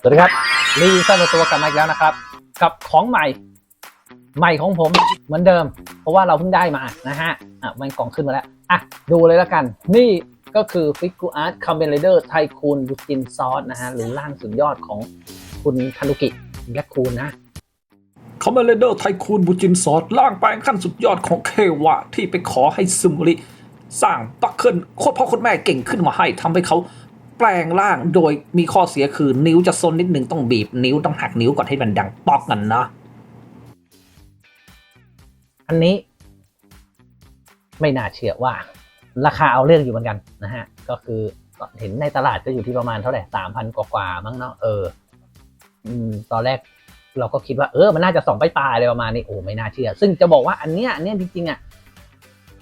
สวัสดีครับรีวิวสั้นตัวกลับมาอีกแล้วนะครับ กับของใหม่ ใหม่ของผมเหมือนเดิม เพราะว่าเราเพิ่งได้มานะฮะอะมันกล่องขึ้นมาแล้วอะดูเลยแล้วกัน นี่ก็คือฟิกูอาร์ตคอมเบนเดอร์ไทคูนบูจินซอสนะฮะหรือร่างสุดยอดของคุณทานุกิแบล็คคูนนะคอมเมเลเดอร์ไทคูนบูจินซอสล่างแปลงขั้นสุดยอดของเควะ ที่ไปขอให้ซึมริสร้างปักเคิลโคตรพ่อโคตรแม่เก่งขึ้นมาให้ทำให้เขา แปลงร่างโดยมีข้อเสียคือนิ้วจะซนนิดนึงต้องบีบนิ้วต้องหักนิ้วก่อนให้มันดังป๊อกกันเนาะอันนี้ ไม่น่าเชื่อว่า ราคาเอาเรื่องอยู่เหมือนกันนะฮะ ก็คือเห็นในตลาดก็อยู่ที่ประมาณเท่าไหร่สามพันกว่ามั้งเนาะเออตอนแรกเราก็คิดว่าเออมันน่าจะสองไปปลายอะไรประมาณนี้โอ้ไม่น่าเชื่อ ซึ่งจะบอกว่าอันเนี้ยอันเนี้ยจริงๆอะ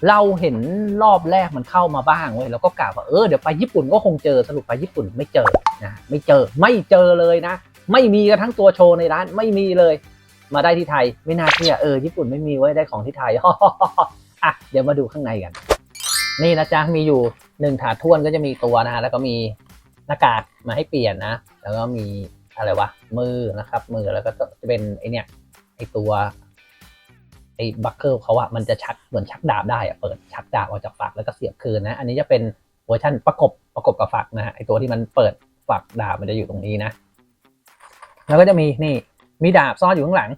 เราเห็นรอบแรกมันเข้ามาบ้างเว้ยเราก็กล่าวว่าเออเดี๋ยวไปญี่ปุ่นก็คงเจอสรุปไปญี่ปุ่นไม่เจอนะไม่เจอไม่เจอเลยนะ ไม่มีกระทั่งตัวโชว์ในร้านไม่มีเลย มาได้ที่ไทยไม่น่าเชื่อเออญี่ปุ่นไม่มีไว้ได้ของที่ไทยอะเดี๋ยวมาดูข้างในกัน นี่นะจ๊ะมีอยู่หนึ่งถาดท้วนก็จะมีตัวนะฮะแล้วก็มีหน้ากากมาให้เปลี่ยนนะ แล้วก็มีอะไรวะมือนะครับ มือแล้วก็จะเป็นไอเนี่ยไอตัว ไอ้บัคเกิลเขาอะมันจะชักเหมือนชักดาบได้อะเปิดชักดาบออกจากฝักแล้วก็เสียบคืนนะ อันนี้จะเป็นเวอร์ชันประกบประกบกับฝักนะฮะไอตัวที่มันเปิดฝักดาบมันจะอยู่ตรงนี้นะ แล้วก็จะมีนี่มีดาบซ่อนอยู่ข้างหลัง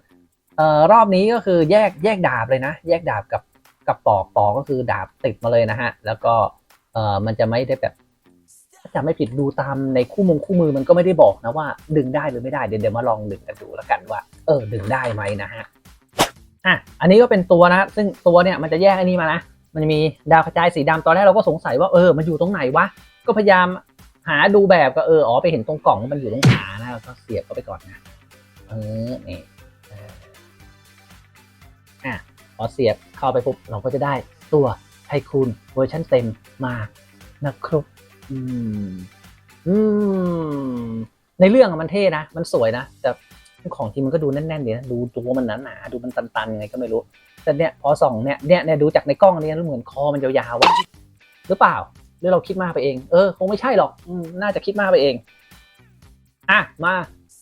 เอ่อรอบนี้ก็คือแยกแยกดาบเลยนะ แยกดาบกับกับปอกปอกก็คือดาบติดมาเลยนะฮะ แล้วก็เอ่อมันจะไม่ได้แบบถ้าจำไม่ผิดดูตามในคู่มือคู่มือมันก็ไม่ได้บอกนะว่า ดึงได้หรือไม่ได้เดี๋ยวเดี๋ยวมาลองดึงกันดูแล้วกันว่า เออดึงได้ไหมนะฮะ อะอันนี้ก็เป็นตัวนะ ซึ่งตัวเนี่ยมันจะแยกอันนี้มานะ มันจะมีดาวกระจายสีดำตอนแรกเราก็สงสัยว่าเออมันอยู่ตรงไหนวะ ก็พยายามหาดูแบบก็เอออ๋อไปเห็นตรงกล่องว่ามันอยู่ตรงขานะแล้วก็เสียบเข้าไปก่อนนะเออนี่อะพอเสียบเข้าไปปุ๊บเราก็จะได้ตัวไทคูนเวอร์ชันเต็มมานะครับอืมอืมในเรื่องมันเท่นะ มันสวยนะ แต่ ของจริงมันก็ดูแน่นๆดีนะดูตัวมันหนาๆดูมันตันๆยังไงก็ไม่รู้ แต่เนี่ยพอส่องเนี่ยเนี่ยเนี่ยดูจากในกล้องเนี่ยเหมือนคอมันยาวๆอะหรือเปล่า หรือเราคิดมากไปเอง เออคงไม่ใช่หรอกอน่าจะคิดมากไปเองอะมา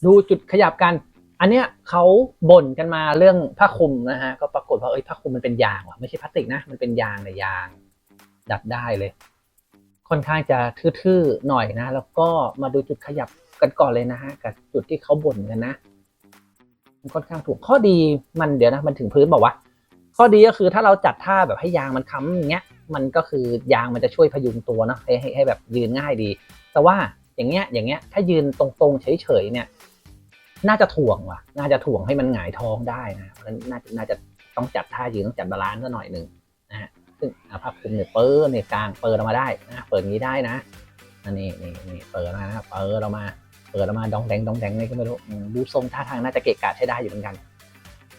ดูจุดขยับกัน อันเนี้ยเขาบ่นกันมาเรื่องผ้าคลุมนะฮะก็ปรากฏว่าเอ้ยผ้าคลุมมันเป็นยางว่ะไม่ใช่พลาสติกนะมันเป็นยางในยยาง ดัดได้เลย ค่อนข้างจะทื่อๆหน่อยนะ แล้วก็มาดูจุดขยับกันก่อนเลยนะฮะกับจุดที่เขาบ่นกันนะ ค่อนข้างถูกข้อดีมันเดี๋ยวนะมันถึงพื้นบอกว่า ข้อดีก็คือถ้าเราจัดท่าแบบให้ยางมันค้ำอย่างเงี้ยมันก็คือยางมันจะช่วยพยุงตัวเนาะให้ให้ให้แบบยืนง่ายดี แต่ว่าอย่างเงี้ยอย่างเงี้ยถ้ายืนตรงๆเฉยๆเนี่ย น่าจะถ่วงว่ะ น่าจะถ่วงให้มันหงายท้องได้นะเพราะฉะนั้นน่าจะน่าจะต้องจัดท่ายืนต้องจัดบาลานซ์ซะหน่อยหนึ่งนะฮะซึ่งภาพคุมเนี่ยเปิดเนี่ยกลางเปิดออกมาได้นะเปิดงี้ได้นะอันนี้นี่นี่เปิดมานะเปิดออกมา ปิดออกมาดองแดงดองแดงนี่ก็ไม่รู้ดูทรงท่าทางน่าจะเกะกะใช้ได้อยู่เหมือนกัน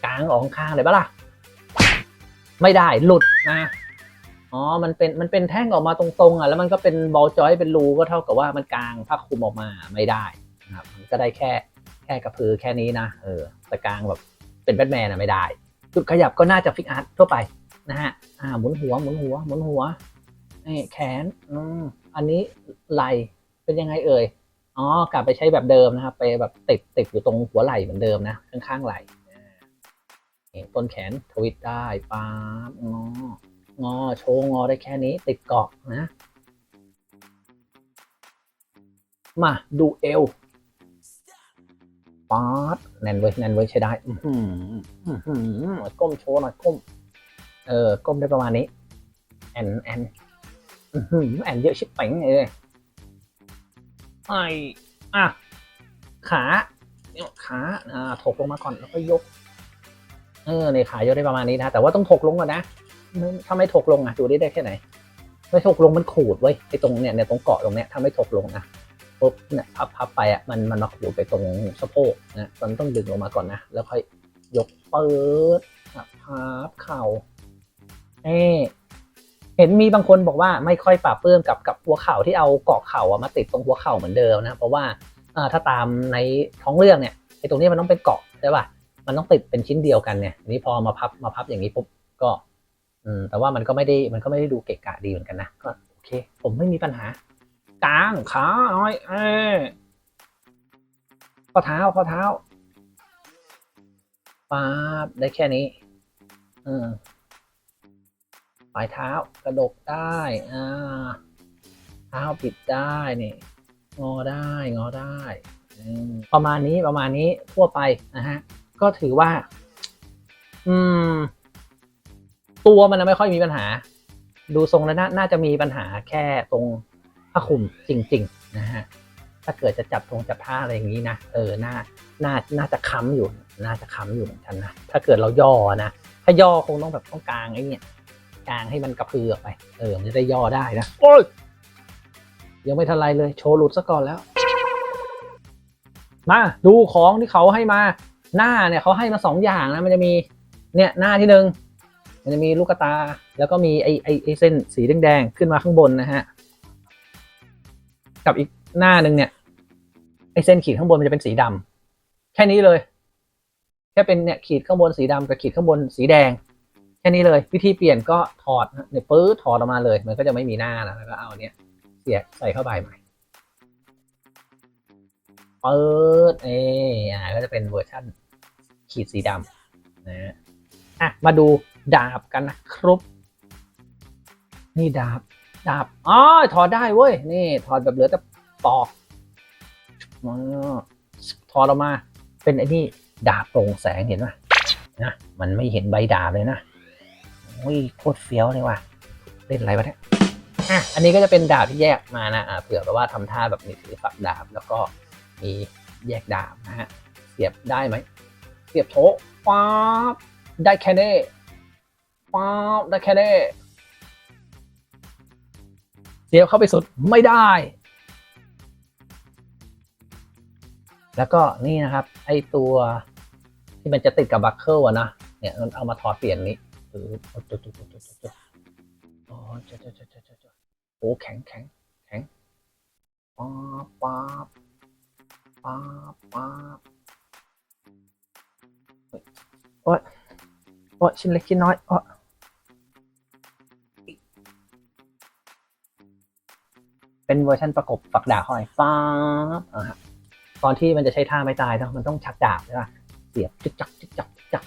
กลางออกข้างเลยปะล่ะ ไม่ได้หลุดนะอ๋อ มันเป็น มันเป็นแท่งออกมาตรงๆอะ แล้วมันก็เป็นบอลจอยเป็นรูก็เท่ากับว่ามันกลางผ้าคลุมออกมาไม่ได้นะครับก็ได้แค่แค่กระพือแค่นี้นะ เออแต่กลางแบบเป็นแบทแมนอะไม่ได้ จุดขยับก็น่าจะฟิกอาร์ตทั่วไปนะฮะ อ่า หมุนหัว หมุนหัว หมุนหัวนี่แขน อืม อันนี้ไหลเป็นยังไงเอ่ย อ๋อกลับไปใช้แบบเดิมนะครับ ไปแบบติดติดอยู่ตรงหัวไหล่เหมือนเดิมนะ ข้างๆไหล่อ่านี่ต้นแขนทวิตได้ป๊าบงองอโชว์งอได้แค่นี้ ติดเกาะนะ มาดูเอวป๊าดแน่นเว้ยแน่นเว้ยใช้ได้อื้อหืออื้อหือก้มโชว์หน่อยก้ม เออ ก้มได้ประมาณนี้ แอนแอนอื้อหือแอนเยอะชิบเป๋งเลย ไออะ ขาเนี่ยขาอ่าถกลงมาก่อนแล้วก็ยก เออในขายกได้ประมาณนี้นะ แต่ว่าต้องถกลงก่อนนะถ้าไม่ถกลงอะดูได้ได้แค่ไหน ไม่ถกลงมันขูดเว้ยไอ้ตรงเนี่ยเนี่ยตรงเกาะตรงเนี้ยถ้าไม่ถกลงนะปุ๊บเนี่ยพับพับไปอะมันมันมาขูดไปตรงสะโพกนะมันต้องดึงลงมาก่อนนะแล้วค่อยยกเปิดพับเข่าเอ๊ เห็นมีบางคนบอกว่าไม่ค่อยปรับเพิ่มกับกับหัวเข่าที่เอาเกาะเข่ามาติดตรงหัวเข่าเหมือนเดิมนะเพราะว่าถ้าตามในท้องเรื่องเนี่ยไอ้ตรงนี้มันต้องเป็นเกาะใช่ป่ะมันต้องติดเป็นชิ้นเดียวกันเนี่ยนี้พอมาพับมาพับอย่างนี้ปุ๊บก็อืมแต่ว่ามันก็ไม่ได้มันก็ไม่ได้ดูเกะกะดีเหมือนกันนะก็โอเค ผมไม่มีปัญหากลางขาหน่อยเออข้อเท้าข้อเท้าป๊าบได้แค่นี้เออ ปลายเท้ากระดกได้อ่าเท้าปิดได้นี่งอได้งอได้ประมาณนี้ประมาณนี้ทั่วไปนะฮะก็ถือว่า อืม ตัวมันไม่ค่อยมีปัญหา ดูทรงแล้วน,น่าจะมีปัญหาแค่ตรงผ้าคลุมจริง ๆ นะฮะถ้าเกิดจะจับทงจับท่าอะไรอย่างนี้นะเออน่าน่าน่าจะค้ำอยู่ น่าจะค้ำอยู่เหมือนกันนะถ้าเกิดเราย่อนะถ้าย่อคงต้องแบบต้องกลางไอ้เนี่ย กลางให้มันกระพือออกไป เออ มันจะได้ย่อได้นะ โอ้ย ยังไม่ทันไรเลย โชว์หลุดซะก่อนแล้ว มาดูของที่เขาให้มา หน้าเนี่ยเขาให้มาสองอย่างนะ มันจะมี เนี่ยหน้าที่หนึ่ง มันจะมีลูกตา แล้วก็มีไอไอไอเส้นสีแดงๆขึ้นมาข้างบนนะฮะ กับอีกหน้าหนึ่งเนี่ย ไอเส้นขีดข้างบนมันจะเป็นสีดำแค่นี้เลย แค่เป็นเนี่ยขีดข้างบนสีดำกับขีดข้างบนสีแดงแค่นี้เลยวิธีเปลี่ยนก็ถอดเนี่ยปื๊ดถอดออกมาเลย มันก็จะไม่มีหน้านะแล้วก็เอาเนี่ยเสียบใส่เข้าไปใหม่ปื๊ดเออ่าก็จะเป็นเวอร์ชั่นขีดสีดำนะฮะอะมาดูดาบกันนะครับนี่ดาบดาบอ๋อถอดได้เว้ยนี่ถอดแบบเหลือแต่ปอกอถอดออกมา เป็นไอ้นี่ดาบโปร่งแสงเห็นไหมนะมันไม่เห็นใบดาบเลยนะ โอ้ยโคตรเฟี้ยวเลยว่ะ เล่นอะไรวะเนี่ยอะอันนี้ก็จะเป็นดาบที่แยกมานะอะเผื่อแบบว่าทำท่าแบบมีถือฝักดาบ แล้วก็มีแยกดาบนะฮะเสียบได้ไหมเสียบโถป๊าบได้แค่นี้ป๊าบได้แค่นี้เสียบเข้าไปสุดไม่ได้ แล้วก็นี่นะครับ ไอตัวที่มันจะติดกับบัคเกิลอะนะเนี่ยมันเอามาถอดเปลี่ยนนี้ หรือโอ้จุดจุดจุดจุดจุดโอ้จุดจุดจุดจุดจุดโอ้แข็งแข็งแข็งป๊าบป๊าบป๊าบป๊าบโอ้ชิ้นเล็กชิ้นน้อยโอ้เป็นเวอร์ชันประกบฝักดาบหอยฟ้าตอนที่มันจะใช้ท่าไม่ตายเนอะมันต้องชักดาบใช่ป่ะเสียบจึกจักจึกจักจึกจัก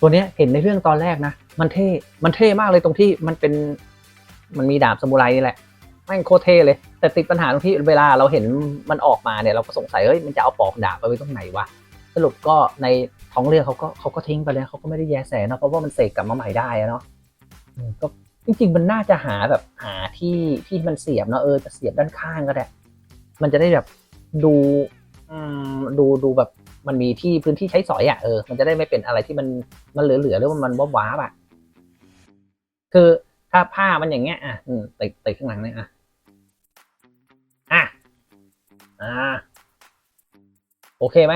ตัวเนี้ยเห็นในเรื่องตอนแรกนะ มันเท่ มันเท่มากเลยตรงที่มันเป็น มันมีดาบสมุไรนี่แหละแม่งโคตรเท่เลย แต่ติดปัญหาตรงที่เวลาเราเห็นมันออกมาเนี่ยเราก็สงสัยเฮ้ยมันจะเอาปอกดาบไปไว้ตรงไหนวะ สรุปก็ในท้องเรื่องเขาก็เขาก็ทิ้งไปเลยเขาก็ไม่ได้แยแสเนาะเพราะว่ามันเสกกลับมาใหม่ได้อะเนาะก็จริงๆมันน่าจะหาแบบหาที่ที่มันเสียบเนาะเออจะเสียบด้านข้างก็ได้ มันจะได้แบบดูอืมดูดูแบบ มันมีที่พื้นที่ใช้สอยอะเออมันจะได้ไม่เป็นอะไรที่มันมันเหลือๆหรือว่ามันว้าว้าบอะคือถ้าผ้ามันอย่างเงี้ยอะอืมติดติดข้างหลังเนี่ยอะอะอ่าโอเคไหม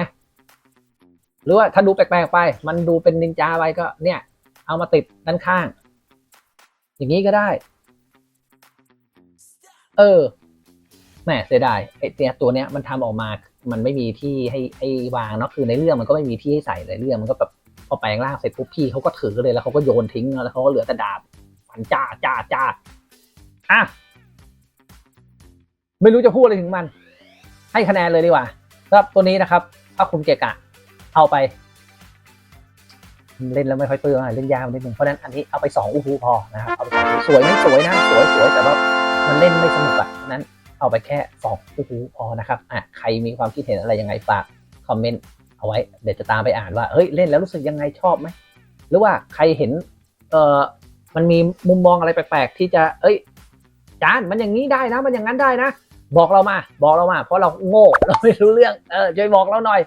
หรือว่าถ้าดูแปลกๆไป มันดูเป็นนินจาไปก็ เนี่ย เอามาติดด้านข้าง อย่างนี้ก็ได้ เออแหมเสียดายไอ้เนี่ยตัวเนี้ยมันทำออกมา มันไม่มีที่ให้ให้วางเนาะคือในเรื่องมันก็ไม่มีที่ให้ใส่ในเรื่องมันก็แบบพอแปลงร่างเสร็จปุ๊บพี่เขาก็ถือเลยแล้วเขาก็โยนทิ้งแล้วเขาก็เหลือแต่ดาบฟันจ้าจ้าจ้าอะไม่รู้จะพูดอะไรถึงมัน ให้คะแนนเลยดีกว่าสำหรับตัวนี้นะครับถ้าคุณเกะกะ เอาไป เล่นแล้วไม่ค่อยเปลืองอะเล่นยากนิดนึงเพราะนั้นอันนี้เอาไปสองอูฮูพอนะครับเอาไปสวยไม่สวยนะสวยสวยแต่ว่ามันเล่นไม่สนุกอะฉะนั้น เอาไปแค่สองอูฮูพอนะครับอะใครมีความคิดเห็นอะไรยังไงฝากคอมเมนต์เอาไว้เดี๋ยวจะตามไปอ่านว่าเฮ้ยเล่นแล้วรู้สึกยังไงชอบไหมหรือว่าใครเห็นเออมันมีมุมมองอะไรแปลกๆ ที่จะเอ้ยจานมันอย่างนี้ได้นะ มันอย่างนั้นได้นะ บอกเรามา บอกเรามา เพราะเราโง่เราไม่รู้เรื่องเออช่วยบอกเราหน่อย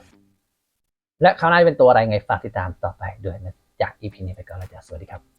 และคราวหน้าจะเป็นตัวอะไรไงฝากติดตามต่อไปด้วยนะจาก EP นี้ไปก่อนแล้วจ้ะสวัสดีครับ